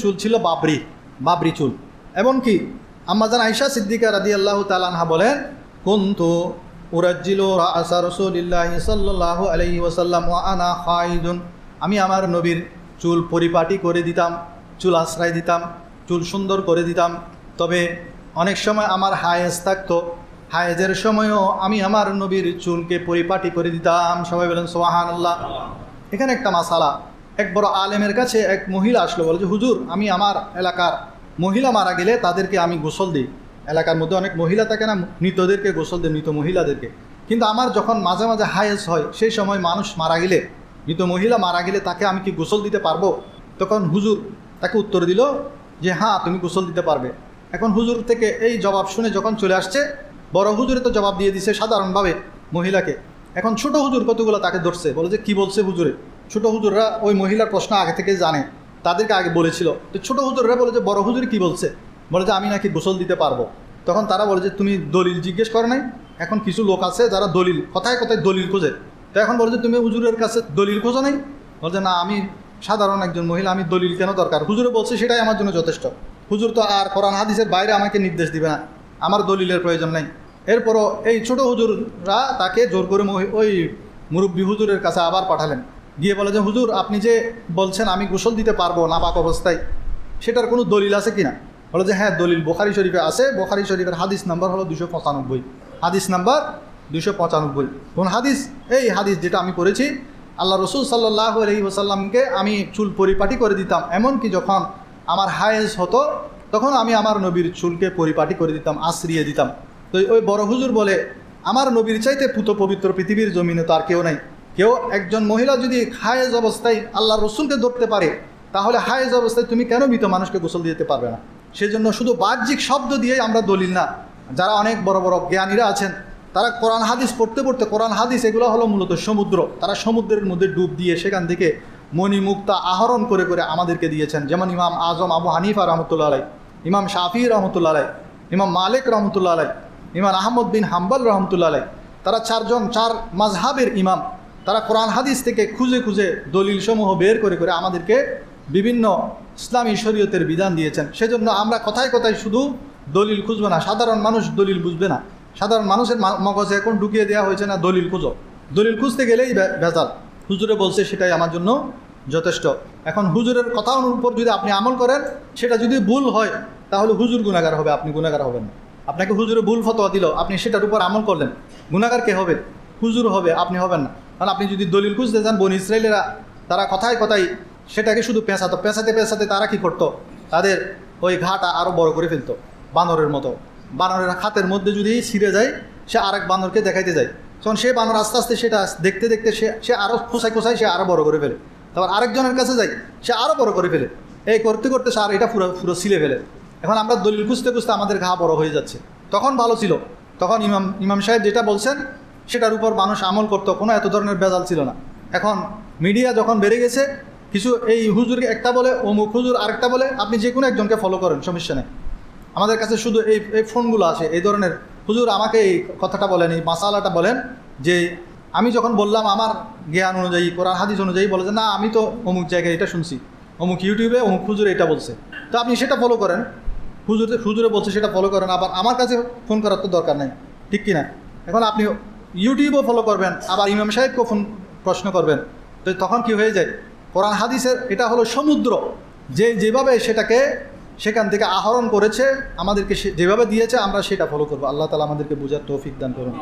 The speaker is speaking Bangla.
চুল ছিল বাবরি বাবরি চুল। এমনকি আম্মাজান আইসা সিদ্দিকা রাদি আল্লাহ তালানহা বলেন, কুন্তু উরাজ্জিল আসা আমি আমার নবীর চুল পরিপাটি করে দিতাম, চুল আশ্রয় দিতাম, চুল সুন্দর করে দিতাম। তবে অনেক সময় আমার হায়েজ থাকতো। হায়েজের সময়ও আমি আমার নবীর চুলকে পরিপাটি করে দিতাম। সবাই বলেন সোহান আল্লাহ এখানে একটা মাসালা। এক বড় আলেমের কাছে এক মহিলা আসলো, বলে যে, হুজুর, আমি আমার এলাকার মহিলা মারা গেলে তাদেরকে আমি গোসল দিই। এলাকার মধ্যে অনেক মহিলা থাকে না, মৃতদেরকে গোসল দেয়, মৃত মহিলাদেরকে। কিন্তু আমার যখন মাঝে মাঝে হায়েস হয়, সেই সময় মানুষ মারা গেলে, মৃত মহিলা মারা গেলে তাকে আমি কি গোসল দিতে পারব? তখন হুজুর তাকে উত্তর দিল যে হ্যাঁ তুমি গোসল দিতে পারবে। এখন হুজুর থেকে এই জবাব শুনে যখন চলে আসছে, বড় হুজুরে তো জবাব দিয়ে দিছে সাধারণভাবে মহিলাকে। এখন ছোট হুজুর কতগুলো তাকে ধরছে? বলে যে, কী বলছে হুজুরে? ছোট হুজুররা ওই মহিলার প্রশ্ন আগে থেকে জানে, তাদেরকে আগে বলেছিল। তো ছোট হুজুররা বলে যে, বড় হুজুর কি বলছে? বলে যে, আমি নাকি গোসল দিতে পারব। তখন তারা বলে যে, তুমি দলিল জিজ্ঞেস করো নাই, এখন কিছু লোক আছে যারা দলিল, কথায় কথায় দলিল খোঁজে। তো এখন বলে যে, তুমি হুজুরের কাছে দলিল খোঁজো নাই? বলে যে, না, আমি সাধারণ একজন মহিলা, আমি দলিল কেন দরকার? হুজুরে বলছে, সেটাই আমার জন্য যথেষ্ট। হুজুর তো আর কোরআন হাদিসের বাইরে আমাকে নির্দেশ দিবে না। আমার দলিলের প্রয়োজন নাই। এরপরও এই ছোট হুজুররা তাকে জোর করে ওই মুরব্বী হুজুরের কাছে আবার পাঠালেন। গিয়ে বলে যে, হুজুর, আপনি যে বলছেন আমি গোসল দিতে পারব না নাপাক অবস্থায়, সেটার কোনো দলিল আছে কিনা? বলে যে হ্যাঁ দলিল বোখারি শরীফে আছে। বোখারি শরীফের হাদিস নাম্বার হলো দুশো পঁচানব্বই। হাদিস নাম্বার দুশো পঁচানব্বই। কোন হাদিস? এই হাদিস যেটা আমি পড়েছি, আল্লাহ রসুল সাল্লাহ আলহি ওসাল্লামকে আমি চুল পরিপাটি করে দিতাম। এমনকি যখন আমার হায়েজ হতো, তখন আমি আমার নবীর চুলকে পরিপাটি করে দিতাম আশ্রিয়ে দিতাম। তো ওই বড় হুজুর বলে, আমার নবীর চাইতে পুত পবিত্র পৃথিবীর জমিনে তো আর কেউ নাই। কেউ একজন মহিলা যদি হায়েজ অবস্থায় আল্লাহ রসুলকে ধরতে পারে, তাহলে হায়েজ অবস্থায় তুমি কেন মৃত মানুষকে গোসল দিতে পারবে না? সেজন্য শুধু বাহ্যিক শব্দ দিয়ে আমরা দলিল না। যারা অনেক বড় বড় জ্ঞানীরা আছেন, তারা কোরআন হাদিস পড়তে পড়তে, কোরআন হাদিস এগুলো হলো মূলত সমুদ্র। তারা সমুদ্রের মধ্যে ডুব দিয়ে সেখান থেকে মণিমুক্তা আহরণ করে করে আমাদেরকে দিয়েছেন। যেমন ইমাম আজম আবু হানিফা রহমতুল্লাহ আলাই ইমাম শাফি রহমতুল্লাহ আলাই ইমাম মালিক রহমতুল্লাহ আলাই ইমাম আহমদ বিন হাম্বাল রহমতুল্লাহ আলাই তারা চারজন, চার মাঝহাবের ইমাম। তারা কোরআন হাদিস থেকে খুঁজে খুঁজে দলিল সমূহ বের করে করে আমাদেরকে বিভিন্ন ইসলামী শরীয়তের বিধান দিয়েছেন। সেজন্য আমরা কথায় কথায় শুধু দলিল খুঁজবো না, সাধারণ মানুষ দলিল বুঝবে না। সাধারণ মানুষের মগজে এখন ঢুকিয়ে দেওয়া হয়েছে না, দলিল খুঁজো। দলিল খুঁজতে গেলেই ভেজাল হুজুরে বলছে সেটাই আমার জন্য যথেষ্ট। এখন হুজুরের কথার উপর যদি আপনি আমল করেন, সেটা যদি ভুল হয়, তাহলে হুজুর গুণাগার হবে, আপনি গুণাগার হবেন না। আপনাকে হুজুরে ভুল ফতোয়া দিল, আপনি সেটার উপর আমল করলেন। গুণাগার কে হবে? হুজুর হবে, আপনি হবেন না। কারণ আপনি যদি দলিল খুঁজতে যান, বন ইসরায়েলেরা তারা কথায় কথায় সেটাকে শুধু পেঁচাতো, পেঁচাতে পেঁচাতে তারা কি করতো? তাদের ওই ঘাটা আরও বড় করে ফেলতো, বানরের মতো। বানরের হাতের মধ্যে যদি ছিঁড়ে যায়, সে আরেক বানরকে দেখাইতে যায়। তখন সে বানর আস্তে আস্তে সেটা দেখতে দেখতে সে সে আরও খোসাই খোসাই সে আরও বড় করে ফেলে। তারপর আরেকজনের কাছে যায়, সে আরও বড় করে ফেলে। এই করতে করতে সে আর এটা পুরো পুরো ছিলে ফেলে। এখন আমরা দলিল খুঁজতে খুঁজতে আমাদের ঘা বড় হয়ে যাচ্ছে। তখন ভালো ছিল। তখন ইমাম ইমাম সাহেব যেটা বলছেন সেটার উপর মানুষ আমল করতো, কোনো এত ধরনের বেজাল ছিল না। এখন মিডিয়া যখন বেড়ে গেছে, কিছু এই হুজুরকে একটা বলে, অমুক হুজুর আরেকটা বলে, আপনি যে কোনো একজনকে ফলো করেন, সমস্যা নেই। আমাদের কাছে শুধু এই এই ফোনগুলো আছে এই ধরনের। হুজুর আমাকে এই কথাটা বলেন, এই মাসালাটা বলেন, যে আমি যখন বললাম আমার জ্ঞান অনুযায়ী, কোরআন, হাদিস অনুযায়ী বলে যে, না, আমি তো অমুক জায়গায় এটা শুনছি, অমুক ইউটিউবে, অমুক হুজুর এটা বলছে। তো আপনি সেটা ফলো করেন। হুজুরে হুজুরে বলছে সেটা ফলো করেন, আবার আমার কাছে ফোন করার তো দরকার নেই, ঠিক কিনা? এখন আপনি ইউটিউবও ফলো করবেন, আবার ইমাম সাহেব কখন প্রশ্ন করবেন। তো তখন কি হয়ে যায়? কোরআন, হাদিসের, এটা হলো সমুদ্র। যে যেভাবে সেটাকে সেখান থেকে আহরণ করেছে, আমাদেরকে যেভাবে দিয়েছে, আমরা সেটা ফলো করব। আল্লাহ তালা আমাদেরকে বোঝার তৌফিক দান করুন।